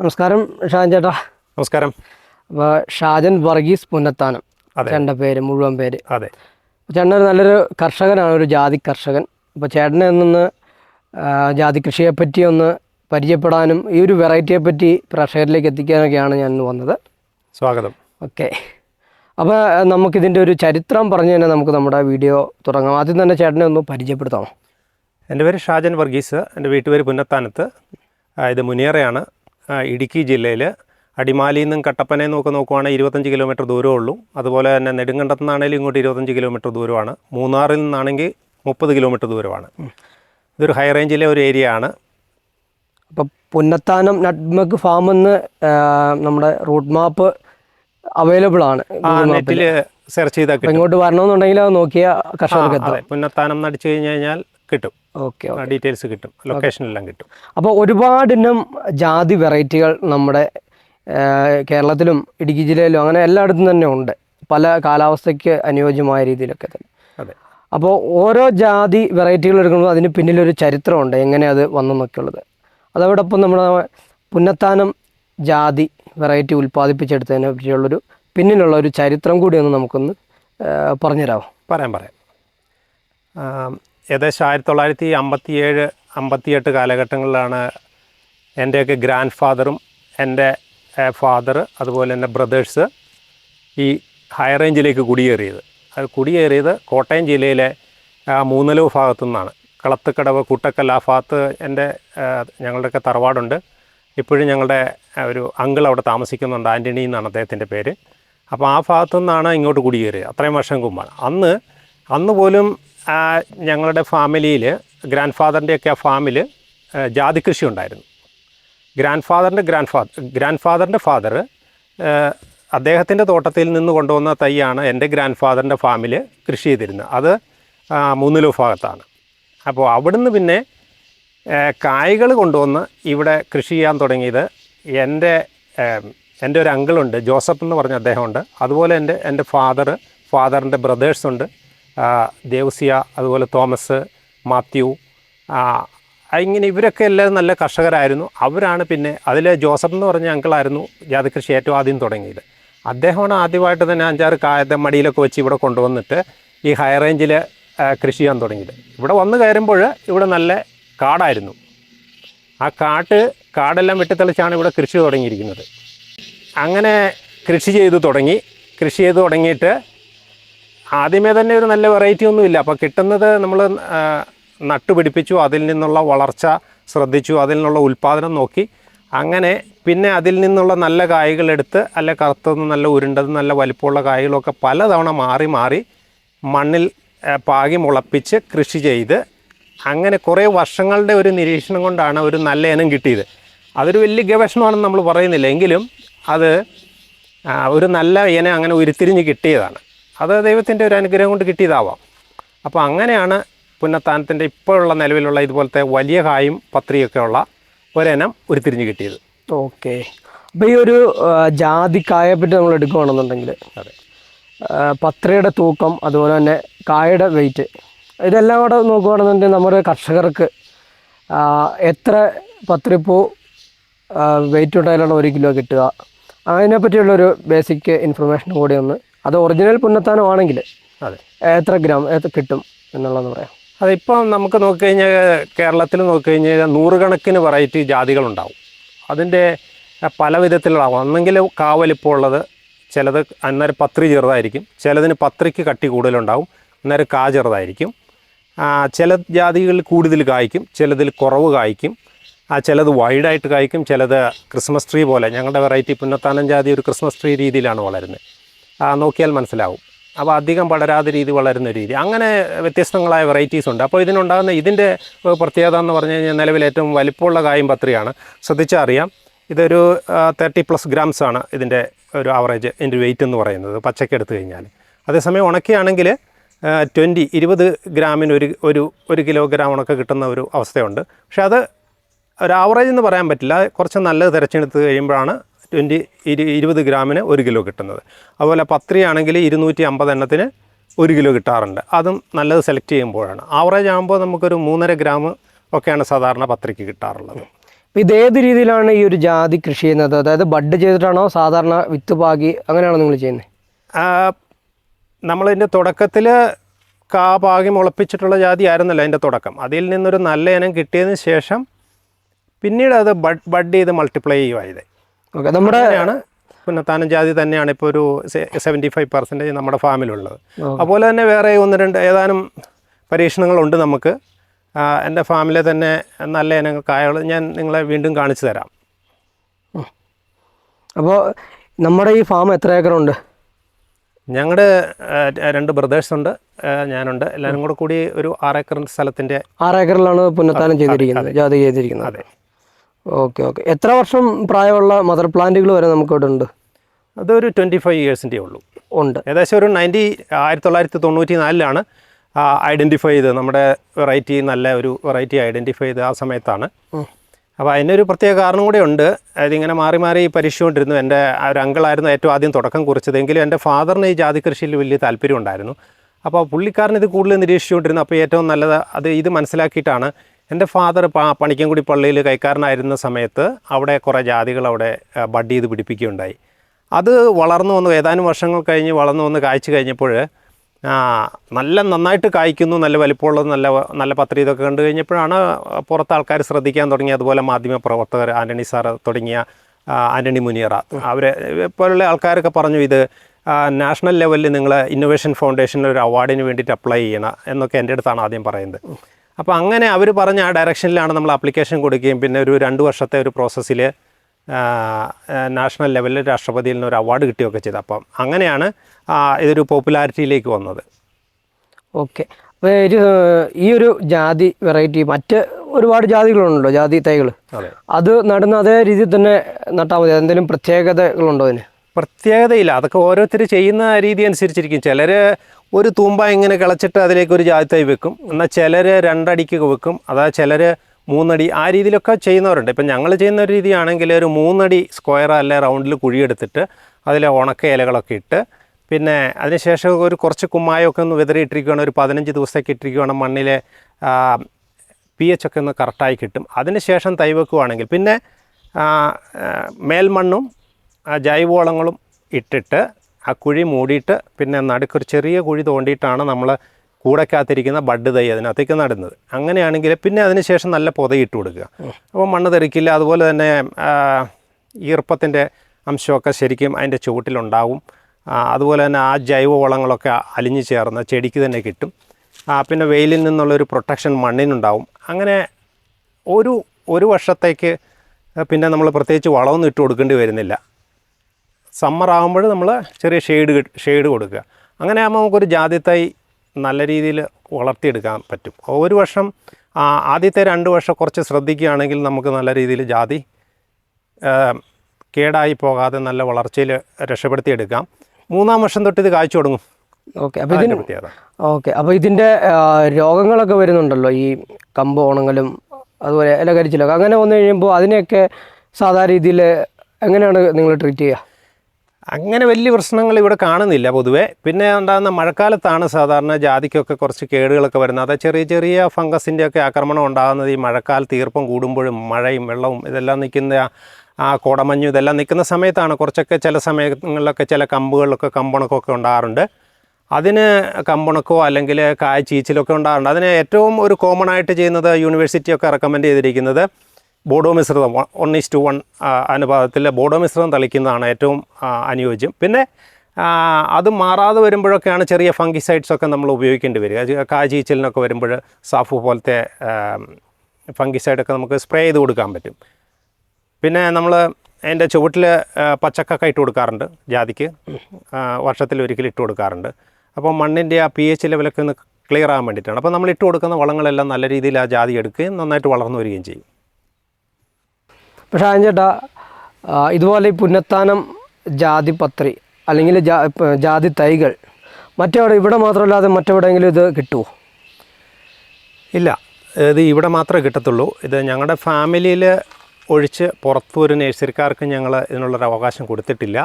നമസ്കാരം ഷാജൻ ചേട്ടാ. നമസ്കാരം. അപ്പോൾ ഷാജൻ വർഗീസ് പുന്നത്താനം അതെ. ചേട്ടന്റെ പേര് മുഴുവൻ പേര്. അതെ. ചേട്ടൻ ഒരു നല്ലൊരു കർഷകനാണ് ഒരു ജാതി കർഷകൻ. അപ്പോൾ ചേട്ടനെ നിന്ന് ജാതി കൃഷിയെ പറ്റി ഒന്ന് പരിചയപ്പെടാനും ഈ ഒരു വെറൈറ്റിയെ പറ്റി പ്രേക്ഷകരിലേക്ക് എത്തിക്കാനൊക്കെയാണ് ഞാൻ ഇന്ന് വന്നത്. സ്വാഗതം. ഓക്കെ. അപ്പോൾ നമുക്കിതിന്റെ ഒരു ചരിത്രം പറഞ്ഞു തന്നെ നമുക്ക് നമ്മുടെ വീഡിയോ തുടങ്ങാം. ആദ്യം തന്നെ ചേട്ടനെ ഒന്ന് പരിചയപ്പെടുത്താമോ? എന്റെ പേര് ഷാജൻ വർഗീസ്. എന്റെ വീട്ടുപേര് പുന്നത്താനത്ത്. ഇത് മുനിയറയാണ്. ഇടുക്കി ജില്ലയിൽ അടിമാലിയിൽ നിന്നും കട്ടപ്പനയിൽ നിന്നൊക്കെ നോക്കുവാണെങ്കിൽ ഇരുപത്തഞ്ച് കിലോമീറ്റർ ദൂരമേ ഉള്ളൂ അതുപോലെ തന്നെ നെടുങ്കണ്ടത്തു നിന്നാണെങ്കിലും ഇങ്ങോട്ട് ഇരുപത്തഞ്ച് കിലോമീറ്റർ ദൂരമാണ്. മൂന്നാറിൽ നിന്നാണെങ്കിൽ മുപ്പത് കിലോമീറ്റർ ദൂരമാണ്. ഇതൊരു ഹൈ റേഞ്ചിലെ ഒരു ഏരിയ ആണ്. അപ്പോൾ പുന്നത്താനം നട്മക് ഫാം എന്ന് നമ്മുടെ റൂട്ട് മാപ്പ് അവൈലബിൾ ആണ് നെറ്റിൽ സെർച്ച് ചെയ്താൽ ഇങ്ങോട്ട് വരണമെന്നുണ്ടെങ്കിൽ അത് നോക്കിയാൽ കർഷകർക്ക് പുന്നത്താനം നടിച്ചു കഴിഞ്ഞു കഴിഞ്ഞാൽ കിട്ടും. ഓക്കെ ഡീറ്റെയിൽസ് കിട്ടും. ലൊക്കേഷനെല്ലാം കിട്ടും. അപ്പോൾ ഒരുപാട് ഇനം ജാതി വെറൈറ്റികൾ നമ്മുടെ കേരളത്തിലും ഇടുക്കി ജില്ലയിലും അങ്ങനെ എല്ലായിടത്തും തന്നെ ഉണ്ട്. പല കാലാവസ്ഥയ്ക്ക് അനുയോജ്യമായ രീതിയിലൊക്കെ തന്നെ. അതെ. അപ്പോൾ ഓരോ ജാതി വെറൈറ്റികൾ എടുക്കുമ്പോൾ അതിന് പിന്നിലൊരു ചരിത്രമുണ്ട്. എങ്ങനെ അത് വന്നെന്നൊക്കെ ഉള്ളത് അതോടൊപ്പം നമ്മുടെ പുന്നത്താനം ജാതി വെറൈറ്റി ഉൽപ്പാദിപ്പിച്ചെടുത്തതിനെ പറ്റിയുള്ളൊരു പിന്നിലുള്ള ഒരു ചരിത്രം കൂടി ഒന്ന് നമുക്കൊന്ന് പറഞ്ഞുതരാമോ? പറയാം പറയാം. ഏകദേശം ആയിരത്തി തൊള്ളായിരത്തി അമ്പത്തിയേഴ് അമ്പത്തിയെട്ട് കാലഘട്ടങ്ങളിലാണ് എന്റെയൊക്കെ ഗ്രാൻഡ് ഫാദറും എന്റെ ഫാദർ അതുപോലെ എന്റെ ബ്രദേഴ്സ് ഈ ഹൈ റേഞ്ചിലേക്ക് കുടിയേറിയത്. അത് കുടിയേറിയത് കോട്ടയം ജില്ലയിലെ മൂന്നലവ് ഭാഗത്തു നിന്നാണ്. കളത്തുക്കടവ് കുട്ടക്കൽ ആ ഭാഗത്ത് എന്റെ ഞങ്ങളുടെയൊക്കെ തറവാടുണ്ട്. ഇപ്പോഴും ഞങ്ങളുടെ ഒരു അങ്കിൾ അവിടെ താമസിക്കുന്നുണ്ട് ആന്റണി എന്നാണ് അദ്ദേഹത്തിന്റെ പേര്. അപ്പോൾ ആ ഭാഗത്തു നിന്നാണ് ഇങ്ങോട്ട് കുടിയേറിയത്. അത്രയും വർഷം മുമ്പാണ്. അന്ന് അന്ന് പോലും ഞങ്ങളുടെ ഫാമിലിയിൽ ഗ്രാൻഡ് ഫാദറിന്റെയൊക്കെ ആ ഫാമിൽ ജാതി കൃഷി ഉണ്ടായിരുന്നു. ഗ്രാൻഡ് ഫാദറിന്റെ ഗ്രാൻഡ് ഫാദർ ഗ്രാൻഡ് ഫാദറിന്റെ ഫാദർ അദ്ദേഹത്തിന്റെ തോട്ടത്തിൽ നിന്ന് കൊണ്ടുവന്ന തൈയാണ് എന്റെ ഗ്രാൻഡ് ഫാദറിന്റെ ഫാമിൽ കൃഷി ചെയ്തിരുന്നത്. അത് മൂന്നിലു ഭാഗത്താണ്. അപ്പോൾ അവിടുന്ന് പിന്നെ കായ്കൾ കൊണ്ടുവന്ന് ഇവിടെ കൃഷി ചെയ്യാൻ തുടങ്ങിയത് എന്റെ എന്റെ ഒരു അങ്കിളുണ്ട് ജോസഫ് എന്ന് പറഞ്ഞ അദ്ദേഹമുണ്ട്. അതുപോലെ എന്റെ എന്റെ ഫാദർ ഫാദറിന്റെ ബ്രദേഴ്സ് ഉണ്ട്. ആ, ദേവസിയ അതുപോലെ തോമസ് മാത്യു ഇങ്ങനെ ഇവരൊക്കെ എല്ലാവരും നല്ല കർഷകരായിരുന്നു. അവരാണ് പിന്നെ അതിൽ ജോസഫ് എന്ന് പറഞ്ഞ അങ്കിളായിരുന്നു ജാതികൃഷി ഏറ്റവും ആദ്യം തുടങ്ങിയത്. അദ്ദേഹമാണ് ആദ്യമായിട്ട് തന്നെ അഞ്ചാറ് കായത്തെ മടിയിലൊക്കെ വെച്ച് ഇവിടെ കൊണ്ടുവന്നിട്ട് ഈ ഹൈ റേഞ്ചിൽ കൃഷി ചെയ്യാൻ തുടങ്ങിയത്. ഇവിടെ വന്നു കയറുമ്പോൾ ഇവിടെ നല്ല കാടായിരുന്നു. ആ കാട്ട് കാടെല്ലാം വെട്ടിത്തെളിച്ചാണ് ഇവിടെ കൃഷി തുടങ്ങിയിരിക്കുന്നത്. അങ്ങനെ കൃഷി ചെയ്തു തുടങ്ങി. കൃഷി ചെയ്തു തുടങ്ങിയിട്ട് ആദ്യമേ തന്നെ ഒരു നല്ല വെറൈറ്റി ഒന്നുമില്ല അപ്പോൾ കിട്ടുന്നത് നമ്മൾ നട്ടുപിടിപ്പിച്ചു അതിൽ നിന്നുള്ള വളർച്ച ശ്രദ്ധിച്ചു അതിൽ നിന്നുള്ള ഉൽപ്പാദനം നോക്കി. അങ്ങനെ പിന്നെ അതിൽ നിന്നുള്ള നല്ല കായ്കളെടുത്ത് അല്ല കറുത്തത് നല്ല ഉരുണ്ടത് നല്ല വലിപ്പമുള്ള കായ്കളൊക്കെ പലതവണ മാറി മാറി മണ്ണിൽ പാകി മുളപ്പിച്ച് കൃഷി ചെയ്ത് അങ്ങനെ കുറേ വർഷങ്ങളുടെ ഒരു നിരീക്ഷണം കൊണ്ടാണ് ഒരു നല്ല ഇനം കിട്ടിയത്. അതൊരു വലിയ ഗവേഷണമാണെന്ന് നമ്മൾ പറയുന്നില്ല. എങ്കിലും അത് ഒരു നല്ല ഇനം അങ്ങനെ ഉരുത്തിരിഞ്ഞ് കിട്ടിയതാണ്. അത് ദൈവത്തിന്റെ ഒരു അനുഗ്രഹം കൊണ്ട് കിട്ടിയതാവാം. അപ്പോൾ അങ്ങനെയാണ് പുന്നത്താനത്തിന്റെ ഇപ്പോഴുള്ള നിലവിലുള്ള ഇതുപോലത്തെ വലിയ കായും പത്രിയൊക്കെ ഉള്ള ഒരിനം ഉരുത്തിരിഞ്ഞ് കിട്ടിയത്. ഓക്കെ. അപ്പോൾ ഈ ഒരു ജാതിക്കായെ പറ്റി നമ്മൾ എടുക്കുകയാണെന്നുണ്ടെങ്കിൽ അതെ. പത്രയുടെ തൂക്കം അതുപോലെ തന്നെ കായയുടെ വെയിറ്റ് ഇതെല്ലാം കൂടെ നോക്കുകയാണെന്നുണ്ടെങ്കിൽ നമ്മുടെ കർഷകർക്ക് എത്ര പത്രിപ്പൂ വെയിറ്റ് ഉണ്ടായാലാണ് ഒരു കിലോ കിട്ടുക? അതിനെപ്പറ്റിയുള്ളൊരു ബേസിക് ഇൻഫർമേഷൻ കൂടി ഒന്ന് അത് ഒറിജിനൽ പുന്നത്താനം പുന്നത്താനമാണെങ്കിൽ അതെ. എത്ര ഗ്രാം കിട്ടും എന്നുള്ളതെന്ന് പറയാം. അതിപ്പം നമുക്ക് നോക്കിക്കഴിഞ്ഞാൽ കേരളത്തിൽ നോക്കിക്കഴിഞ്ഞാൽ നൂറുകണക്കിന് വെറൈറ്റി ജാതികളുണ്ടാവും. അതിന്റെ പല വിധത്തിലുണ്ടാവും. ഒന്നെങ്കിൽ കാവലിപ്പോൾ ഉള്ളത് ചിലത് അന്നേരം പത്രി ചെറുതായിരിക്കും ചിലതിന് പത്രിക്ക് കട്ടി കൂടുതലുണ്ടാവും അന്നേരം കാ ചെറുതായിരിക്കും. ചില ജാതികളിൽ കൂടുതൽ കായ്ക്കും ചിലതിൽ കുറവ് കായ്ക്കും ആ ചിലത് വൈഡായിട്ട് കായ്ക്കും ചിലത് ക്രിസ്മസ് ട്രീ പോലെ. ഞങ്ങളുടെ വെറൈറ്റി പുന്നത്താനം ജാതി ഒരു ക്രിസ്മസ് ട്രീ രീതിയിലാണ് വളരുന്നത്. നോക്കിയാൽ മനസ്സിലാവും. അപ്പോൾ അധികം പടരാതെ രീതി വളരുന്ന രീതി. അങ്ങനെ വ്യത്യസ്തങ്ങളായ വെറൈറ്റീസ് ഉണ്ട്. അപ്പോൾ ഇതിനുണ്ടാകുന്ന ഇതിന്റെ പ്രത്യേകത എന്ന് പറഞ്ഞു കഴിഞ്ഞാൽ നിലവിൽ ഏറ്റവും വലിപ്പമുള്ള കായും പത്രിയാണ്. ശ്രദ്ധിച്ചാൽ അറിയാം ഇതൊരു തേർട്ടി പ്ലസ് ഗ്രാംസ് ആണ് ഇതിന്റെ ഒരു ആവറേജ് ഇതിന്റെ വെയിറ്റ് എന്ന് പറയുന്നത് പച്ചക്ക് എടുത്തു കഴിഞ്ഞാൽ. അതേസമയം ഉണക്കിയാണെങ്കിൽ ട്വന്റി ഇരുപത് ഗ്രാമിന് ഒരു ഒരു ഒരു കിലോഗ്രാം ഉണക്ക കിട്ടുന്ന ഒരു അവസ്ഥയുണ്ട്. പക്ഷേ അത് ഒരു ആവറേജ് എന്ന് പറയാൻ പറ്റില്ല. കുറച്ച് നല്ലത് തിരഞ്ഞെടുത്ത് കഴിയുമ്പോഴാണ് ട്വന്റി ഇരു ഇരുപത് ഗ്രാമിന് ഒരു കിലോ കിട്ടുന്നത്. അതുപോലെ പത്രിയാണെങ്കിൽ ഇരുന്നൂറ്റി അമ്പത് എണ്ണത്തിന് ഒരു കിലോ കിട്ടാറുണ്ട്. അതും നല്ലത് സെലക്ട് ചെയ്യുമ്പോഴാണ്. ആവറേജ് ആകുമ്പോൾ നമുക്കൊരു മൂന്നര ഗ്രാം ഒക്കെയാണ് സാധാരണ പത്രിക്ക് കിട്ടാറുള്ളത്. അപ്പോൾ ഇത് ഏത് രീതിയിലാണ് ഈ ഒരു ജാതി കൃഷി ചെയ്യുന്നത്? അതായത് ബഡ് ചെയ്തിട്ടാണോ സാധാരണ വിത്ത് പാകി അങ്ങനെയാണോ നിങ്ങൾ ചെയ്യുന്നത്? നമ്മളിതിന്റെ തുടക്കത്തിൽ കാ പാകി മുളപ്പിച്ചിട്ടുള്ള ജാതി ആയിരുന്നല്ലോ അതിന്റെ തുടക്കം. അതിൽ നിന്നൊരു നല്ല ഇനം കിട്ടിയതിന് ശേഷം പിന്നീട് അത് ബഡ് ബഡ് ചെയ്ത് മൾട്ടിപ്ലൈ ചെയ്യുമായത് ഓക്കെ നമ്മുടെ പുന്നത്താനം ജാതി തന്നെയാണ് ഇപ്പോൾ ഒരു സെവന്റി ഫൈവ് പെർസെന്റേജ് നമ്മുടെ ഫാമിലുള്ളത്. അതുപോലെ തന്നെ വേറെ ഒന്ന് രണ്ട് ഏതാനും പരീക്ഷണങ്ങളുണ്ട് നമുക്ക്. എന്റെ ഫാമിലെ തന്നെ നല്ല ഇനങ്ങൾ കായകൾ ഞാൻ നിങ്ങളെ വീണ്ടും കാണിച്ചു തരാം. അപ്പോൾ നമ്മുടെ ഈ ഫാം എത്ര ഏക്കറുണ്ട്? ഞങ്ങളുടെ രണ്ട് ബ്രദേഴ്സ് ഉണ്ട് ഞാനുണ്ട്. എല്ലാവരും കൂടെ കൂടി ഒരു ആറേക്കർ സ്ഥലത്തിന്റെ ആറേക്കറിലാണ് പുനത്താനം പുന്നത്താനം ചെയ്തിരിക്കുന്നത് ജാതി ചെയ്തിരിക്കുന്നത്. അതെ. Okay okay. എത്ര വർഷം പ്രായമുള്ള മദർ പ്ലാന്റുകൾ വരെ നമുക്ക് ഇവിടെ ഉണ്ട് അതൊരു ട്വന്റി ഫൈവ് ഇയേഴ്സിന്റെ ഉള്ളൂ. ഉണ്ട്. ഏകദേശം ഒരു നയന്റി ആയിരത്തി തൊള്ളായിരത്തി തൊണ്ണൂറ്റി നാലിലാണ് ഐഡന്റിഫൈ ചെയ്ത് നമ്മുടെ വെറൈറ്റി നല്ല ഒരു വെറൈറ്റി ഐഡന്റിഫൈ ചെയ്ത് ആ സമയത്താണ്. അപ്പോൾ അതിനൊരു പ്രത്യേക കാരണം കൂടെ ഉണ്ട്. അതിങ്ങനെ മാറി മാറി പരീക്ഷിച്ചുകൊണ്ടിരുന്നു എന്റെ ആ ഒരു അങ്കിളായിരുന്നു ഏറ്റവും ആദ്യം തുടക്കം കുറിച്ചതെങ്കിലും എന്റെ ഫാദറിന് ഈ ജാതി കൃഷിയിൽ വലിയ താല്പര്യം ഉണ്ടായിരുന്നു. അപ്പോൾ പുള്ളിക്കാരൻ ഇത് കൂടുതൽ നിരീക്ഷിച്ചുകൊണ്ടിരുന്നു. അപ്പോൾ ഏറ്റവും നല്ലത് അത് ഇത് മനസ്സിലാക്കിയിട്ടാണ് എന്റെ ഫാദർ പണിക്കൻകുടി പള്ളിയിൽ കൈക്കാരനായിരുന്ന സമയത്ത് അവിടെ കുറേ ജാതികൾ അവിടെ ബഡ് ചെയ്ത് പിടിപ്പിക്കുകയുണ്ടായി. അത് വളർന്നു വന്നു ഏതാനും വർഷങ്ങൾ കഴിഞ്ഞ് വളർന്നു വന്ന് കായ്ച്ചു കഴിഞ്ഞപ്പോൾ നല്ല നന്നായിട്ട് കായ്ക്കുന്നു നല്ല വലിപ്പമുള്ളത് നല്ല നല്ല പത്രി ഇതൊക്കെ കണ്ടു കഴിഞ്ഞപ്പോഴാണ് പുറത്ത് ആൾക്കാർ ശ്രദ്ധിക്കാൻ തുടങ്ങി. അതുപോലെ മാധ്യമ പ്രവർത്തകർ ആന്റണി സാറ് തുടങ്ങിയ ആന്റണി മുനിയറ അവരെ പോലുള്ള ആൾക്കാരൊക്കെ പറഞ്ഞു ഇത് നാഷണൽ ലെവലിൽ നിങ്ങൾ ഇന്നൊവേഷൻ ഫൗണ്ടേഷനിൽ ഒരു അവാർഡിന് വേണ്ടിയിട്ട് അപ്ലൈ ചെയ്യണം എന്നൊക്കെ എന്റെ അടുത്താണ് ആദ്യം പറയുന്നത്. അപ്പോൾ അങ്ങനെ അവർ പറഞ്ഞ ആ ഡയറക്ഷനിലാണ് നമ്മൾ ആപ്ലിക്കേഷൻ കൊടുക്കുകയും പിന്നെ ഒരു രണ്ട് വർഷത്തെ ഒരു പ്രോസസ്സിൽ നാഷണൽ ലെവലിൽ രാഷ്ട്രപതിയിൽ നിന്ന് ഒരു അവാർഡ് കിട്ടുകയൊക്കെ ചെയ്തത് അപ്പം അങ്ങനെയാണ് ഇതൊരു പോപ്പുലാരിറ്റിയിലേക്ക് വന്നത്. ഓക്കെ. ഒരു ഈ ഒരു ജാതി വെറൈറ്റി മറ്റ് ഒരുപാട് ജാതികളുണ്ടല്ലോ ജാതി തൈകൾ അതെ. അത് നടുന്ന അതേ രീതിയിൽ തന്നെ നട്ടാൽ മതി. എന്തെങ്കിലും പ്രത്യേകതകളുണ്ടോ അതിന്? പ്രത്യേകതയില്ല. അതൊക്കെ ഓരോരുത്തർ ചെയ്യുന്ന രീതി അനുസരിച്ചിരിക്കും. ചിലർ ഒരു തൂമ്പ ഇങ്ങനെ കിളച്ചിട്ട് അതിലേക്ക് ഒരു ജാതിത്തായി വെക്കും. എന്നാൽ ചിലർ രണ്ടടിക്ക് വെക്കും. അതാ ചിലർ മൂന്നടി. ആ രീതിയിലൊക്കെ ചെയ്യുന്നവരുണ്ട്. ഇപ്പം ഞങ്ങൾ ചെയ്യുന്ന ഒരു രീതിയാണെങ്കിൽ ഒരു മൂന്നടി സ്ക്വയർ അല്ലെ റൗണ്ടിൽ കുഴിയെടുത്തിട്ട് അതിൽ ഉണക്ക ഇലകളൊക്കെ ഇട്ട് പിന്നെ അതിനുശേഷം ഒരു കുറച്ച് കുമ്മായമൊക്കെ ഒന്ന് വിതറിയിട്ടിരിക്കുകയാണ്. ഒരു പതിനഞ്ച് ദിവസത്തേക്ക് ഇട്ടിരിക്കുകയാണ്. മണ്ണിലെ പി എച്ച് ഒക്കെ ഒന്ന് കറക്റ്റായി കിട്ടും. അതിനുശേഷം തൈ വെക്കുകയാണെങ്കിൽ പിന്നെ മേൽമണ്ണും ജൈവവളങ്ങളും ഇട്ടിട്ട് ആ കുഴി മൂടിയിട്ട് പിന്നെ നടുക്കൊരു ചെറിയ കുഴി തോണ്ടിയിട്ടാണ് നമ്മൾ കൂടക്കകത്തിരിക്കുന്ന ബഡ് തൈ അതിനകത്തേക്ക് നടുന്നത്. അങ്ങനെയാണെങ്കിൽ പിന്നെ അതിന് ശേഷം നല്ല പൊതയിട്ട് കൊടുക്കുക. അപ്പോൾ മണ്ണ് തെറിക്കില്ല അതുപോലെ തന്നെ ഈർപ്പത്തിന്റെ അംശമൊക്കെ ശരിക്കും അതിന്റെ ചുവട്ടിലുണ്ടാവും. അതുപോലെ തന്നെ ആ ജൈവ ജൈവവളങ്ങളൊക്കെ അലിഞ്ഞു ചേർന്ന് ചെടിക്ക് തന്നെ കിട്ടും. പിന്നെ വെയിലിൽ നിന്നുള്ളൊരു പ്രൊട്ടക്ഷൻ മണ്ണിനുണ്ടാവും. അങ്ങനെ ഒരു ഒരു വർഷത്തേക്ക് പിന്നെ നമ്മൾ പ്രത്യേകിച്ച് വളമൊന്നും ഇട്ട് കൊടുക്കേണ്ടി വരുന്നില്ല. സമ്മർ ആകുമ്പോൾ നമ്മൾ ചെറിയ ഷെയ്ഡ് ഷെയ്ഡ് കൊടുക്കുക. അങ്ങനെ ആകുമ്പോൾ നമുക്കൊരു ജാതിത്തൈ നല്ല രീതിയിൽ വളർത്തിയെടുക്കാൻ പറ്റും. ഒരു വർഷം ആദ്യത്തെ രണ്ട് വർഷം കുറച്ച് ശ്രദ്ധിക്കുകയാണെങ്കിൽ നമുക്ക് നല്ല രീതിയിൽ ജാതി കേടായി പോകാതെ നല്ല വളർച്ചയിൽ രക്ഷപ്പെടുത്തിയെടുക്കാം. മൂന്നാം വർഷം തൊട്ട് ഇത് കാഴ്ച തുടങ്ങും. ഓക്കെ അപ്പോൾ ഇതിന് ഓക്കെ അപ്പോൾ ഇതിന്റെ രോഗങ്ങളൊക്കെ വരുന്നുണ്ടല്ലോ ഈ കമ്പ് ഉണങ്ങലും അതുപോലെ ഇല കരിച്ചിലൊക്കെ അങ്ങനെ വന്നു കഴിയുമ്പോൾ അതിനെയൊക്കെ സാധാരണ രീതിയിൽ എങ്ങനെയാണ് നിങ്ങൾ ട്രീറ്റ് ചെയ്യുക? അങ്ങനെ വലിയ പ്രശ്നങ്ങൾ ഇവിടെ കാണുന്നില്ല പൊതുവേ. പിന്നെ ഉണ്ടാകുന്ന മഴക്കാലത്താണ് സാധാരണ ജാതിക്കൊക്കെ കുറച്ച് കേടുകളൊക്കെ വരുന്നത്. അത് ചെറിയ ചെറിയ ഫംഗസിന്റെ ഒക്കെ ആക്രമണം ഉണ്ടാകുന്നത് ഈ മഴക്കാലത്ത് ഈർപ്പം കൂടുമ്പോഴും മഴയും വെള്ളവും ഇതെല്ലാം നിൽക്കുന്ന ആ- കോടമഞ്ഞു ഇതെല്ലാം നിൽക്കുന്ന സമയത്താണ് കുറച്ചൊക്കെ ചില സമയങ്ങളിലൊക്കെ ചില കമ്പുകളിലൊക്കെ കമ്പണക്കമൊക്കെ ഉണ്ടാകാറുണ്ട്. അതിന് കമ്പണക്കോ അല്ലെങ്കിൽ കായ് ചീച്ചിലൊക്കെ ഉണ്ടാകാറുണ്ട്. അതിന് ഏറ്റവും ഒരു കോമൺ ആയിട്ട് ചെയ്യുന്നത് യൂണിവേഴ്സിറ്റിയൊക്കെ റെക്കമെൻഡ് ചെയ്തിരിക്കുന്നത് ബോഡോ മിശ്രിതം വൺ ഈസ് ടു വൺ അനുപാതത്തിൽ ബോഡോ മിശ്രിതം തളിക്കുന്നതാണ് ഏറ്റവും അനുയോജ്യം. പിന്നെ അത് മാറാതെ വരുമ്പോഴൊക്കെയാണ് ചെറിയ ഫംഗിസൈഡ്സ് ഒക്കെ നമ്മൾ ഉപയോഗിക്കേണ്ടി വരിക. കാജീച്ചലിനൊക്കെ വരുമ്പോൾ സാഫു പോലത്തെ ഫംഗിസൈഡൊക്കെ നമുക്ക് സ്പ്രേ ചെയ്ത് കൊടുക്കാൻ പറ്റും. പിന്നെ നമ്മൾ അതിന്റെ ചുവട്ടിൽ പച്ചക്കൊക്കെ ഇട്ട് കൊടുക്കാറുണ്ട് ജാതിക്ക്. വർഷത്തിൽ ഒരിക്കലും ഇട്ട് കൊടുക്കാറുണ്ട്. അപ്പോൾ മണ്ണിന്റെ ആ പി എച്ച് ലെവലൊക്കെ ഒന്ന് ക്ലിയർ ആകാൻ വേണ്ടിയിട്ടാണ്. അപ്പോൾ നമ്മൾ ഇട്ട് കൊടുക്കുന്ന വളങ്ങളെല്ലാം നല്ല രീതിയിൽ ആ ജാതി എടുക്കുകയും നന്നായിട്ട് വളർന്നു വരികയും ചെയ്യും. പക്ഷേ ആൻ ചേട്ടാ ഇതുപോലെ ഈ പുന്നത്താനം ജാതി പത്രി അല്ലെങ്കിൽ ജാതി തൈകൾ മറ്റെവിടെ ഇവിടെ മാത്രമല്ലാതെ മറ്റെവിടെയെങ്കിലും ഇത് കിട്ടുമോ ഇല്ല. ഇത് ഇവിടെ മാത്രമേ കിട്ടത്തുള്ളൂ. ഇത് ഞങ്ങളുടെ ഫാമിലിയിൽ ഒഴിച്ച് പുറത്തു ഒരു നഴ്സറിക്കാർക്ക് ഞങ്ങൾ ഇതിനുള്ളൊരു അവകാശം കൊടുത്തിട്ടില്ല.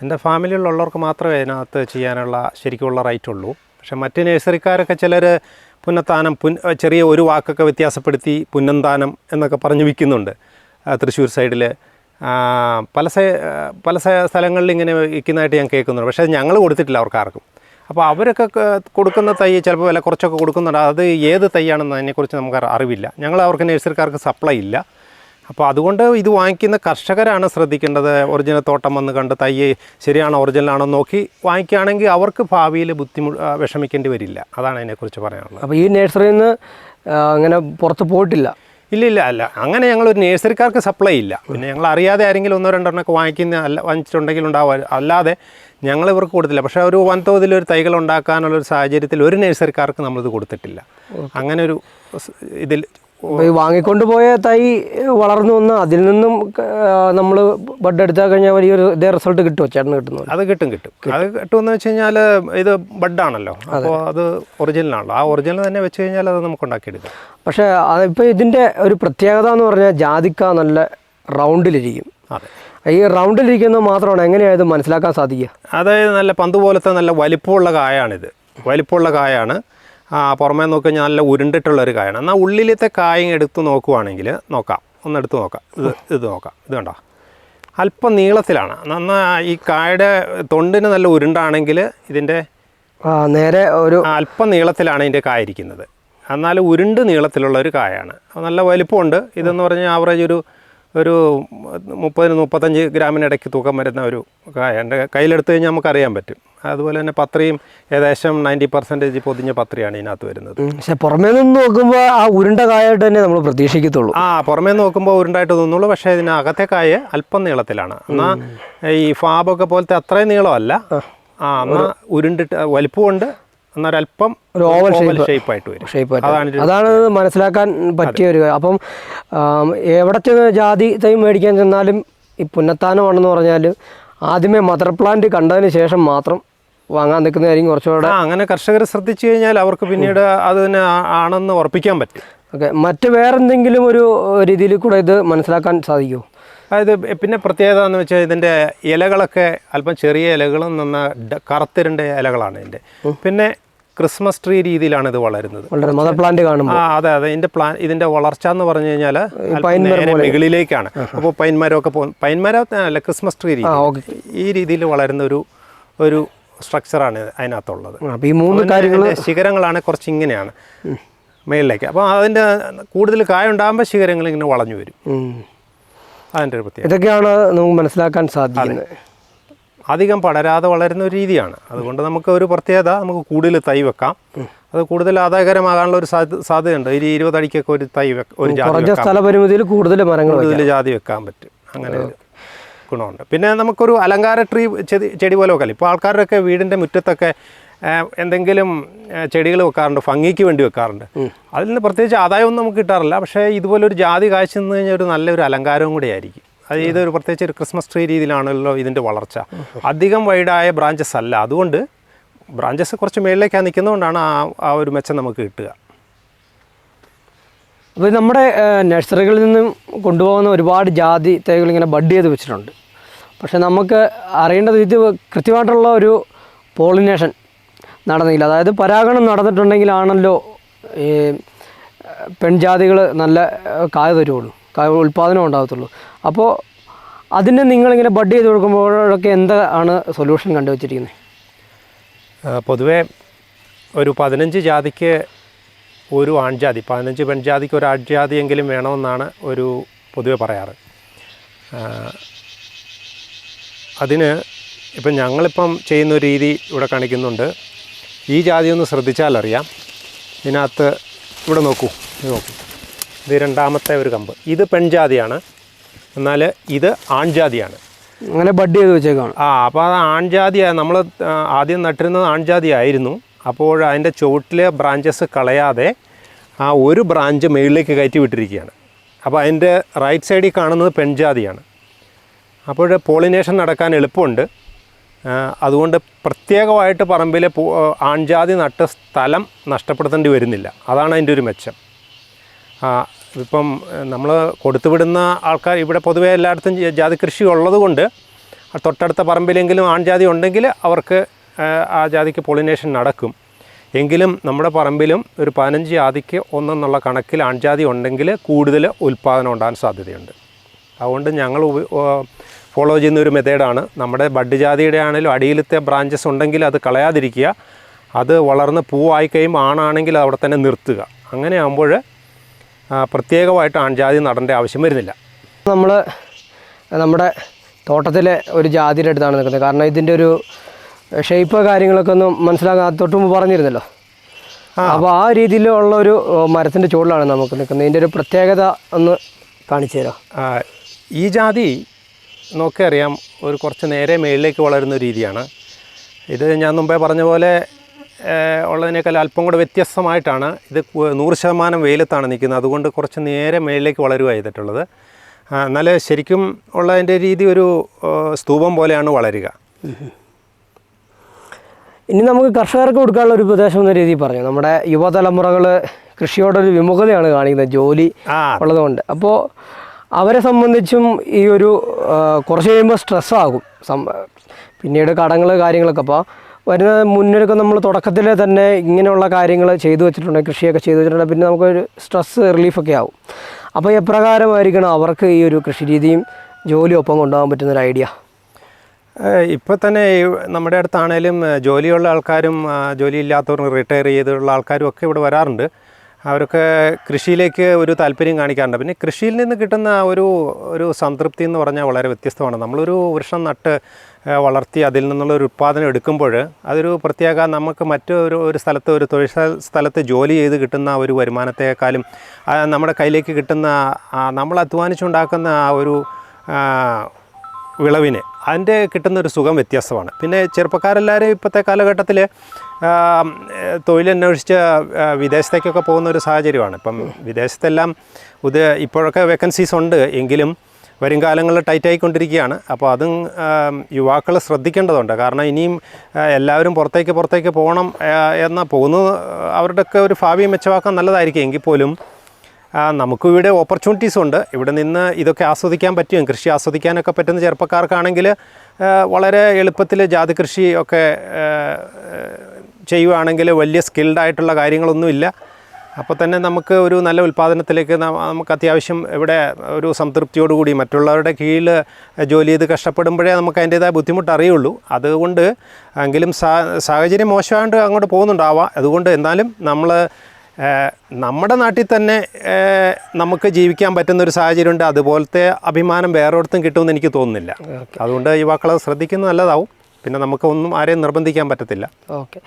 എന്റെ ഫാമിലിയിലുള്ളവർക്ക് മാത്രമേ ഇതിനകത്ത് ചെയ്യാനുള്ള ശരിക്കുള്ള റൈറ്റ് ഉള്ളൂ. പക്ഷേ മറ്റ് നേഴ്സറിക്കാരൊക്കെ ചിലർ പുന്നത്താനം പുൻ ചെറിയ ഒരു വാക്കൊക്കെ വ്യത്യാസപ്പെടുത്തി പുന്നന്താനം എന്നൊക്കെ പറഞ്ഞ് വിൽക്കുന്നുണ്ട്. തൃശ്ശൂർ സൈഡിൽ പല പല സ്ഥലങ്ങളിൽ ഇങ്ങനെ വിൽക്കുന്നതായിട്ട് ഞാൻ കേൾക്കുന്നുണ്ട്. പക്ഷേ ഞങ്ങൾ കൊടുത്തിട്ടില്ല അവർക്ക് ആർക്കും അപ്പോൾ അവരൊക്കെ കൊടുക്കുന്ന തൈ ചിലപ്പോൾ വില കുറച്ചൊക്കെ കൊടുക്കുന്നുണ്ട്. അത് ഏത് തൈയാണെന്ന് അതിനെക്കുറിച്ച് നമുക്ക് അറി- അറിവില്ല. ഞങ്ങൾ അവർക്ക് നഴ്സറിക്കാർക്ക് സപ്ലൈ ഇല്ല. അപ്പോൾ അതുകൊണ്ട് ഇത് വാങ്ങിക്കുന്ന കർഷകരാണ് ശ്രദ്ധിക്കേണ്ടത്. ഒറിജിനൽ തോട്ടം വന്ന് കണ്ട് തൈ ശരിയാണോ ഒറിജിനലാണോ നോക്കി വാങ്ങിക്കുകയാണെങ്കിൽ അവർക്ക് ഭാവിയിൽ ബുദ്ധിമു ആ, വിഷമിക്കേണ്ടി വരില്ല. അതാണ് അതിനെക്കുറിച്ച് പറയാനുള്ളത്. അപ്പോൾ ഈ നഴ്സറിയിൽ നിന്ന് അങ്ങനെ പുറത്ത് പോയിട്ടില്ല. ഇല്ല ഇല്ല അല്ല. അങ്ങനെ ഞങ്ങൾ ഒരു നേഴ്സറിക്കാർക്ക് സപ്ലൈ ഇല്ല. പിന്നെ ഞങ്ങൾ അറിയാതെ ആരെങ്കിലും ഒന്നോ രണ്ടെണ്ണമൊക്കെ വാങ്ങിക്കുന്ന അല്ല വാങ്ങിച്ചിട്ടുണ്ടെങ്കിൽ ഉണ്ടാവുക അല്ലാതെ ഞങ്ങൾ ഇവർക്ക് കൊടുത്തില്ല. പക്ഷേ ഒരു വൻതോതിൽ ഒരു തൈകൾ ഉണ്ടാക്കാനുള്ള ഒരു സാഹചര്യത്തിൽ ഒരു നേഴ്സറിക്കാർക്ക് നമ്മളിത് കൊടുത്തിട്ടില്ല. അങ്ങനെ ഒരു ഇതിൽ ഈ വാങ്ങിക്കൊണ്ട് പോയ തൈ വളർന്നു വന്ന് അതിൽ നിന്നും നമ്മൾ ബഡ് എടുത്താൽ കഴിഞ്ഞാൽ വലിയൊരു ഇതേ റിസൾട്ട് കിട്ടുമോ ചേട്ടന് കിട്ടുന്നു അത് കിട്ടും കിട്ടും. അത് കിട്ടുമെന്ന് വെച്ച് കഴിഞ്ഞാൽ ഇത് ബഡാണല്ലോ. അപ്പോൾ അത് ഒറിജിനലാണല്ലോ ആ ഒറിജിനൽ തന്നെ വെച്ച് കഴിഞ്ഞാൽ അത് നമുക്ക് ഉണ്ടാക്കിയെടുക്കാം. പക്ഷേ അതിപ്പോൾ ഇതിന്റെ ഒരു പ്രത്യേകത എന്ന് പറഞ്ഞാൽ ജാതിക്ക നല്ല റൗണ്ടിലിരിക്കും. അതെ. ഈ റൗണ്ടിലിരിക്കുന്നത് മാത്രമാണ് എങ്ങനെയാണ് മനസ്സിലാക്കാൻ സാധിക്കുക? അതായത് നല്ല പന്ത് പോലത്തെ നല്ല വലിപ്പമുള്ള കായാണിത്. വലിപ്പമുള്ള കായാണ്. പുറമേ നോക്കി കഴിഞ്ഞാൽ നല്ല ഉരുണ്ടിട്ടുള്ളൊരു കായാണ്. എന്നാൽ ഉള്ളിലത്തെ കായ എടുത്ത് നോക്കുവാണെങ്കിൽ നോക്കാം. ഒന്ന് എടുത്ത് നോക്കാം. ഇത് ഇത് നോക്കാം. ഇത് കണ്ടോ? അല്പം നീളത്തിലാണ്. എന്നാൽ ഈ കായയുടെ തൊണ്ടിന് നല്ല ഉരുണ്ടാണെങ്കിൽ ഇതിന്റെ നേരെ ഒരു അല്പം നീളത്തിലാണ് ഇതിന്റെ കായ ഇരിക്കുന്നത്. എന്നാൽ ഉരുണ്ട് നീളത്തിലുള്ള ഒരു കായാണ്. നല്ല വലിപ്പമുണ്ട്. ഇതെന്ന് പറഞ്ഞാൽ ആവറേജ് ഒരു ഒരു മുപ്പതിന് മുപ്പത്തഞ്ച് ഗ്രാമിനിടയ്ക്ക് തൂക്കം വരുന്ന ഒരു കായ. എന്റെ കയ്യിലെടുത്ത് കഴിഞ്ഞാൽ നമുക്ക് അറിയാൻ പറ്റും. അതുപോലെ തന്നെ പത്രയും ഏകദേശം നയന്റി പെർസെന്റേജ് പൊതിഞ്ഞ പത്രയാണ് ഇതിനകത്ത് വരുന്നത്. പക്ഷേ പുറമേ നിന്ന് നോക്കുമ്പോൾ ആ ഉരുണ്ട കായായിട്ട് തന്നെ നമ്മൾ പ്രതീക്ഷിക്കത്തുള്ളൂ. ആ പുറമേ നോക്കുമ്പോൾ ഉരുണ്ടായിട്ട് തോന്നുള്ളൂ. പക്ഷേ ഇതിനകത്തെ കായ അല്പം നീളത്തിലാണ്. എന്നാൽ ഈ ഫാബൊക്കെ പോലത്തെ അത്രയും നീളമല്ല. ആ എന്നാൽ ഉരുണ്ടിട്ട് വലിപ്പമുണ്ട്. ഓവൽ ഒരു ഓവൽ ഷേപ്പ് ആയിട്ട് വരും. ഷേപ്പ് അതാണ് അതാണ് മനസ്സിലാക്കാൻ പറ്റിയ ഒരു. അപ്പം എവിടെ ചെന്ന് ജാതി തൈ മേടിക്കാൻ ചെന്നാലും ഈ പുന്നത്താനമാണെന്ന് പറഞ്ഞാൽ ആദ്യമേ മദർ പ്ലാന്റ് കണ്ടതിന് ശേഷം മാത്രം വാങ്ങാൻ നിൽക്കുന്നതായിരിക്കും കുറച്ചുകൂടെ അങ്ങനെ കർഷകർ ശ്രദ്ധിച്ചു കഴിഞ്ഞാൽ അവർക്ക് പിന്നീട് അത് തന്നെ ആണെന്ന് ഉറപ്പിക്കാൻ പറ്റും. ഓക്കെ മറ്റ് വേറെന്തെങ്കിലും ഒരു രീതിയിൽ കൂടെ ഇത് മനസ്സിലാക്കാൻ സാധിക്കുമോ? അതായത് പിന്നെ പ്രത്യേകത എന്ന് വെച്ചാൽ ഇതിന്റെ ഇലകളൊക്കെ അല്പം ചെറിയ ഇലകളും നന്ന കറുത്തിരണ്ട ഇലകളാണ് ഇതിന്റെ പിന്നെ ക്രിസ്മസ് ട്രീ രീതിയിലാണ് ഇത് വളരുന്നത്. വളരെ മദർ പ്ലാന്റ് കാണുമ്പോൾ. ആ അതെ അതെ. ഇതിന്റെ പ്ലാൻ ഇതിന്റെ വളർച്ച എന്ന് പറഞ്ഞു കഴിഞ്ഞാൽ മുകളിലേക്കാണ്. അപ്പോൾ പൈൻമരമൊക്കെ പോകും പൈൻമരം അല്ല ക്രിസ്മസ് ട്രീ രീതി ഈ രീതിയിൽ വളരുന്ന ഒരു ഒരു സ്ട്രക്ചറാണ് അതിനകത്തുള്ളത്. ഈ മൂന്ന് കാര്യങ്ങൾ ശിഖരങ്ങളാണ് കുറച്ച് ഇങ്ങനെയാണ് മേളിലേക്ക്. അപ്പോൾ അതിന്റെ കൂടുതൽ കായ ഉണ്ടാകുമ്പോൾ ശിഖരങ്ങൾ ഇങ്ങനെ വളഞ്ഞു വരും. അതിന്റെ ഒരു പ്രത്യേകത. ഇതൊക്കെയാണ് നമുക്ക് മനസ്സിലാക്കാൻ സാധിക്കുന്നത്. അധികം പടരാതെ വളരുന്ന ഒരു രീതിയാണ്. അതുകൊണ്ട് നമുക്ക് ഒരു പ്രത്യേകത നമുക്ക് കൂടുതൽ തൈ വെക്കാം. അത് കൂടുതൽ ആദായകരമാകാനുള്ള ഒരു സാധ്യത സാധ്യതയുണ്ട്. ഒരു ഇരുപത് അടിക്കൊക്കെ ഒരു തൈ ഒരു ജാതി സ്ഥലപരിമിതിയിൽ കൂടുതൽ മരങ്ങൾ. കൂടുതൽ ജാതി വെക്കാൻ പറ്റും. അങ്ങനെ ഗുണമുണ്ട്. പിന്നെ നമുക്കൊരു അലങ്കാര ട്രീ ചെടി ചെടി പോലെ വെക്കാം ഇപ്പോൾ ആൾക്കാരുടെയൊക്കെ വീടിന്റെ മുറ്റത്തൊക്കെ എന്തെങ്കിലും ചെടികൾ വെക്കാറുണ്ട്. ഭംഗിക്ക് വേണ്ടി വെക്കാറുണ്ട്. അതിൽ നിന്ന് പ്രത്യേകിച്ച് ആദായമൊന്നും നമുക്ക് കിട്ടാറില്ല. പക്ഷേ ഇതുപോലെ ഒരു ജാതി കാഴ്ച നിന്ന് കഴിഞ്ഞാൽ ഒരു നല്ലൊരു അലങ്കാരവും കൂടി ആയിരിക്കും. അത് ഇതൊരു പ്രത്യേകിച്ച് ഒരു ക്രിസ്മസ് ട്രീ രീതിയിലാണല്ലോ ഇതിന്റെ വളർച്ച. അധികം വൈഡായ ബ്രാഞ്ചസ് അല്ല. അതുകൊണ്ട് ബ്രാഞ്ചസ് കുറച്ച് മേളിലേക്കാണ് നിൽക്കുന്നതുകൊണ്ടാണ് ആ ആ ഒരു മെച്ചം നമുക്ക് കിട്ടുക. അപ്പോൾ നമ്മുടെ നഴ്സറികളിൽ നിന്നും കൊണ്ടുപോകുന്ന ഒരുപാട് ജാതി തൈകൾ ഇങ്ങനെ ബഡ് ചെയ്ത് വെച്ചിട്ടുണ്ട്. പക്ഷേ നമുക്ക് അറിയേണ്ടത് ഇത് കൃത്യമായിട്ടുള്ള ഒരു പോളിനേഷൻ നടന്നില്ല. അതായത് പരാഗണം നടന്നിട്ടുണ്ടെങ്കിലാണല്ലോ ഈ പെൺജാതികൾ നല്ല കായ തരുള്ളൂ. കായ ഉൽപ്പാദനം ഉണ്ടാകത്തുള്ളൂ. അപ്പോൾ അതിന് നിങ്ങളിങ്ങനെ ബഡ് ചെയ്ത് കൊടുക്കുമ്പോഴൊക്കെ എന്താണ് സൊല്യൂഷൻ കണ്ടുവച്ചിരിക്കുന്നത് പൊതുവേ ഒരു പതിനഞ്ച് ജാതിക്ക് ഒരു ആൺജാതി പതിനഞ്ച് പെൺജാതിക്ക് ഒരു ആൺജാതിയെങ്കിലും വേണമെന്നാണ് ഒരു പൊതുവെ പറയാറ്. അതിന് ഇപ്പം ഞങ്ങളിപ്പം ചെയ്യുന്ന ഒരു രീതി ഇവിടെ കാണിക്കുന്നുണ്ട്. ഈ ജാതി ഒന്ന് ശ്രദ്ധിച്ചാലറിയാം. ഇതിനകത്ത് ഇവിടെ നോക്കൂ നോക്കൂ. ഇത് രണ്ടാമത്തെ ഒരു കമ്പ്. ഇത് പെൺജാതിയാണ്. എന്നാൽ ഇത് ആൺജാതിയാണ്. അങ്ങനെ ബഡ് ചെയ്ത് വെച്ചേക്കാണ് ആ അപ്പോൾ അത് ആൺജാതിയാണ് നമ്മൾ ആദ്യം നട്ടിരുന്നത് ആൺജാതി ആയിരുന്നു. അപ്പോൾ അതിന്റെ ചുവട്ടിലെ ബ്രാഞ്ചസ് കളയാതെ ആ ഒരു ബ്രാഞ്ച് മുകളിലേക്ക് കയറ്റി വിട്ടിരിക്കുകയാണ്. അപ്പോൾ അതിന്റെ റൈറ്റ് സൈഡിൽ കാണുന്നത് പെൺജാതിയാണ്. അപ്പോൾ പോളിനേഷൻ നടക്കാൻ എളുപ്പമുണ്ട്. അതുകൊണ്ട് പ്രത്യേകമായിട്ട് പറമ്പിലെ ആൺജാതി നട്ട സ്ഥലം നഷ്ടപ്പെടുത്തേണ്ടി വരുന്നില്ല. അതാണ് അതിന്റെ ഒരു മെച്ചം. ഇപ്പം നമ്മൾ കൊടുത്തുവിടുന്ന ആൾക്കാർ ഇവിടെ പൊതുവേ എല്ലായിടത്തും ജാതി കൃഷി ഉള്ളത് കൊണ്ട് തൊട്ടടുത്ത പറമ്പിലെങ്കിലും ആൺജാതി ഉണ്ടെങ്കിൽ അവർക്ക് ആ, ആ ജാതിക്ക് പൊളിനേഷൻ നടക്കും. എങ്കിലും നമ്മുടെ പറമ്പിലും ഒരു പതിനഞ്ച് ജാതിക്ക് ഒന്നെന്നുള്ള കണക്കിൽ ആൺജാതി ഉണ്ടെങ്കിൽ കൂടുതൽ ഉൽപ്പാദനം ഉണ്ടാകാൻ സാധ്യതയുണ്ട്. അതുകൊണ്ട് ഞങ്ങൾ ഫോളോ ചെയ്യുന്ന ഒരു മെത്തേഡാണ്. നമ്മുടെ ബഡ് ജാതിയുടെ ആണെങ്കിലും അടിയിലത്തെ ബ്രാഞ്ചസ് ഉണ്ടെങ്കിൽ അത് കളയാതിരിക്കുക. അത് വളർന്ന് പൂവായി കഴിയുമ്പോൾ ആണാണെങ്കിൽ അവിടെ തന്നെ നിർത്തുക. അങ്ങനെ ആകുമ്പോൾ പ്രത്യേകമായിട്ട് ആൺജാതി നടേണ്ട ആവശ്യം വരുന്നില്ല. നമ്മൾ നമ്മുടെ തോട്ടത്തിലെ ഒരു ജാതിയുടെ അടുത്താണ് നിൽക്കുന്നത്. കാരണം ഇതിന്റെ ഒരു ഷേപ്പ് കാര്യങ്ങളൊക്കെ ഒന്നും മനസ്സിലാക്കാൻ തൊട്ട് മുമ്പ് പറഞ്ഞിരുന്നല്ലോ. അപ്പോൾ ആ രീതിയിലുള്ള ഒരു മരത്തിന്റെ ചുവടിലാണ് നമുക്ക് നിൽക്കുന്നത്. ഇതിന്റെ ഒരു പ്രത്യേകത ഒന്ന് കാണിച്ചു തരാം? ഈ ജാതി നോക്കിയറിയാം ഒരു കുറച്ച് നേരെ മേളിലേക്ക് വളരുന്ന രീതിയാണ്. ഇത് ഞാൻ മുമ്പേ പറഞ്ഞ പോലെ ഉള്ളതിനേക്കാൾ അല്പം കൂടെ വ്യത്യസ്തമായിട്ടാണ് ഇത് നൂറ് ശതമാനം വെയിലത്താണ് നിൽക്കുന്നത്. അതുകൊണ്ട് കുറച്ച് നേരെ മേളിലേക്ക് വളരുക ചെയ്തിട്ടുള്ളത്. എന്നാൽ ശരിക്കും ഉള്ളതിന്റെ രീതി ഒരു സ്തൂപം പോലെയാണ് വളരുക. ഇനി നമുക്ക് കർഷകർക്ക് കൊടുക്കാനുള്ള ഒരു ഉപദേശം എന്ന രീതിയിൽ പറഞ്ഞു. നമ്മുടെ യുവതലമുറകൾ കൃഷിയോടൊരു വിമുഖതയാണ് കാണിക്കുന്നത്. ജോലി ഉള്ളതുകൊണ്ട്. അപ്പോൾ അവരെ സംബന്ധിച്ചും ഈ ഒരു കുറച്ച് കഴിയുമ്പോൾ സ്ട്രെസ്സാകും. പിന്നീട് കടങ്ങൾ കാര്യങ്ങളൊക്കെ. അപ്പോൾ വരുന്ന മുന്നൊരുക്ക നമ്മൾ തുടക്കത്തിൽ തന്നെ ഇങ്ങനെയുള്ള കാര്യങ്ങൾ ചെയ്തു വെച്ചിട്ടുണ്ട് കൃഷിയൊക്കെ ചെയ്തു വെച്ചിട്ടുണ്ട്. പിന്നെ നമുക്കൊരു സ്ട്രെസ് റിലീഫൊക്കെ ആവും. അപ്പോൾ എപ്രകാരമായിരിക്കണം അവർക്ക് ഈ ഒരു കൃഷി രീതിയും ജോലിയും ഒപ്പം കൊണ്ടുപോകാൻ പറ്റുന്നൊരു ഐഡിയ ഇപ്പോൾ തന്നെ നമ്മുടെ അടുത്താണേലും ജോലിയുള്ള ആൾക്കാരും ജോലി ജോലിയില്ലാത്തവരും റിട്ടയർ ചെയ്തുള്ള ആൾക്കാരും ഒക്കെ ഇവിടെ വരാറുണ്ട്. അവരൊക്കെ കൃഷിയിലേക്ക് ഒരു താല്പര്യം കാണിക്കാറുണ്ട്. പിന്നെ കൃഷിയിൽ നിന്ന് കിട്ടുന്ന ഒരു ഒരു സംതൃപ്തി എന്ന് പറഞ്ഞാൽ വളരെ വ്യത്യസ്തമാണ്. നമ്മളൊരു വൃക്ഷം നട്ട് വളർത്തി അതിൽ നിന്നുള്ള ഒരു ഉൽപ്പാദനം എടുക്കുമ്പോൾ അതൊരു പ്രത്യേക നമുക്ക് മറ്റൊരു ഒരു സ്ഥലത്ത് ഒരു തൊഴിൽ സ്ഥ- സ്ഥലത്ത് ജോലി ചെയ്ത് കിട്ടുന്ന ഒരു വരുമാനത്തെക്കാളും നമ്മുടെ കയ്യിലേക്ക് കിട്ടുന്ന നമ്മൾ അധ്വാനിച്ചുണ്ടാക്കുന്ന ആ ഒരു വിളവിന് അതിന്റെ കിട്ടുന്ന ഒരു സുഖം വ്യത്യസ്തമാണ്. പിന്നെ ചെറുപ്പക്കാരെല്ലാവരും ഇപ്പോഴത്തെ കാലഘട്ടത്തിൽ തൊഴിലന്വേഷിച്ച് വിദേശത്തേക്കൊക്കെ പോകുന്ന ഒരു സാഹചര്യമാണ്. ഇപ്പം വിദേശത്തെല്ലാം ഇത് ഇപ്പോഴൊക്കെ വേക്കൻസീസ് ഉണ്ട് എങ്കിലും വരും കാലങ്ങളിൽ ടൈറ്റ് ആയിക്കൊണ്ടിരിക്കുകയാണ്. അപ്പോൾ അതും യുവാക്കൾ ശ്രദ്ധിക്കേണ്ടതുണ്ട്. കാരണം ഇനിയും എല്ലാവരും പുറത്തേക്ക് പുറത്തേക്ക് പോകണം എന്നാൽ എന്ന പോകുന്നത് അവരുടെയൊക്കെ ഒരു ഭാവി മെച്ചമാക്കാൻ നല്ലതായിരിക്കും. എങ്കിൽ പോലും നമുക്ക് ഇവിടെ ഓപ്പർച്യൂണിറ്റീസ് ഉണ്ട്. ഇവിടെ നിന്ന് ഇതൊക്കെ ആസ്വദിക്കാൻ പറ്റും. കൃഷി ആസ്വദിക്കാനൊക്കെ പറ്റുന്ന ചെറുപ്പക്കാർക്കാണെങ്കിൽ വളരെ എളുപ്പത്തിൽ ജാതി കൃഷി ഒക്കെ ചെയ്യുവാണെങ്കിൽ വലിയ സ്കിൽഡ് ആയിട്ടുള്ള കാര്യങ്ങളൊന്നുമില്ല. അപ്പോൾ തന്നെ നമുക്ക് ഒരു നല്ല ഉൽപ്പാദനത്തിലേക്ക് നമുക്ക് അത്യാവശ്യം ഇവിടെ ഒരു സംതൃപ്തിയോടുകൂടി മറ്റുള്ളവരുടെ കീഴിൽ ജോലി ചെയ്ത് കഷ്ടപ്പെടുമ്പോഴേ നമുക്ക് അതിന്റേതായ ബുദ്ധിമുട്ട് അറിയുള്ളൂ. അതുകൊണ്ട് എങ്കിലും സാഹചര്യം മോശമായിട്ട് അങ്ങോട്ട് പോകുന്നുണ്ടാവാം. അതുകൊണ്ട് എന്നാലും നമ്മൾ നമ്മുടെ നാട്ടിൽ തന്നെ നമുക്ക് ജീവിക്കാൻ പറ്റുന്ന ഒരു സാഹചര്യമുണ്ട്. അതുപോലത്തെ അഭിമാനം വേറൊരിടത്തും കിട്ടുമെന്ന് എനിക്ക് തോന്നുന്നില്ല. അതുകൊണ്ട് യുവാക്കളെ ശ്രദ്ധിക്കുന്നത് നല്ലതാവും. പിന്നെ നമുക്ക് ഒന്നും ആരെയും നിർബന്ധിക്കാൻ പറ്റത്തില്ല. ഓക്കെ.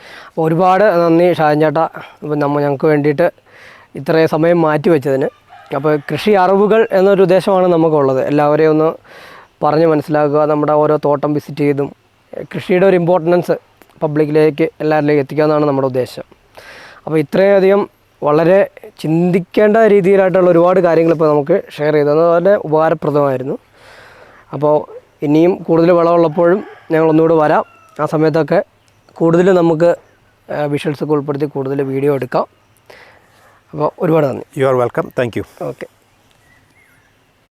ഒരുപാട് നന്ദി ഷാജൻ ചേട്ടാ. അപ്പോൾ നമ്മൾ ഞങ്ങൾക്ക് വേണ്ടിയിട്ട് ഇത്രയും സമയം മാറ്റി വെച്ചതിന്. അപ്പോൾ കൃഷി അറിവുകൾ എന്നൊരു ഉദ്ദേശമാണ് നമുക്കുള്ളത്. എല്ലാവരെയും ഒന്ന് പറഞ്ഞ് മനസ്സിലാക്കുക. നമ്മുടെ ഓരോ തോട്ടം വിസിറ്റ് ചെയ്തും കൃഷിയുടെ ഒരു ഇമ്പോർട്ടൻസ് പബ്ലിക്കിലേക്ക് എല്ലാവരിലേക്കും എത്തിക്കുക എന്നാണ് നമ്മുടെ ഉദ്ദേശം. അപ്പോൾ ഇത്രയധികം വളരെ ചിന്തിക്കേണ്ട രീതിയിലായിട്ടുള്ള ഒരുപാട് കാര്യങ്ങൾ ഇപ്പോൾ നമുക്ക് ഷെയർ ചെയ്തു അത് വളരെ ഉപകാരപ്രദമായിരുന്നു. അപ്പോൾ ഇനിയും കൂടുതൽ വിളവുള്ളപ്പോഴും ഞങ്ങൾ ഒന്നുകൂടെ വരാം. ആ സമയത്തൊക്കെ കൂടുതൽ നമുക്ക് വിഷ്വൽസൊക്കെ ഉൾപ്പെടുത്തി കൂടുതൽ വീഡിയോ എടുക്കാം. അപ്പോൾ ഒരുപാട് നന്ദി. You are welcome thank you okay